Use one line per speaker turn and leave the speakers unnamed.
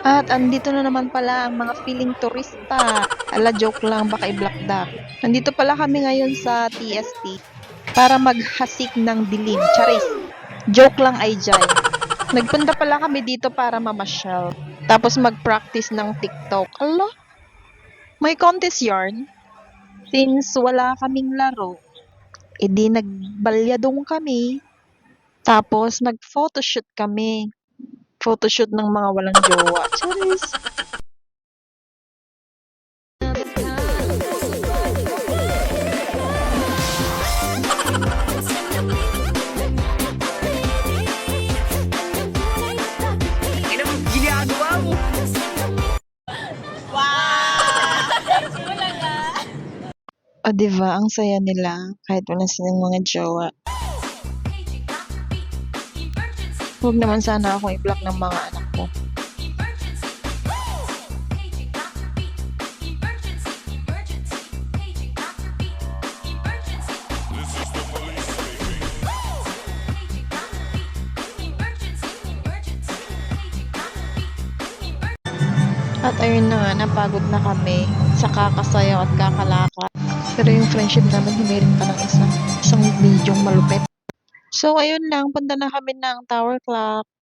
At andito na naman pala ang mga feeling turista. Ala, joke lang, baka i-blackduck. Nandito pala kami ngayon sa TST para maghasik ng dilim. Charis. Joke lang ay jay. Nagpunta pala kami dito para mamasyal. Tapos mag-practice ng TikTok. Ala, may contest yarn. Since wala kaming laro, edi nagbalyadong kami. Tapos nag-photoshoot kami. Photoshoot ng mga walang jowa. Charis. O, diba? Ang saya nila. Kahit wala silang mga jowa. Huwag naman sana akong i-block ng mga anak ko. At ayun na nga, napagod na kami sa kakasayaw at kakalakad. Pero yung friendship namin, hinirin pa ng isa. Isang bidyong malupit. So, ayun lang. Punta na kami ng Tower Clock.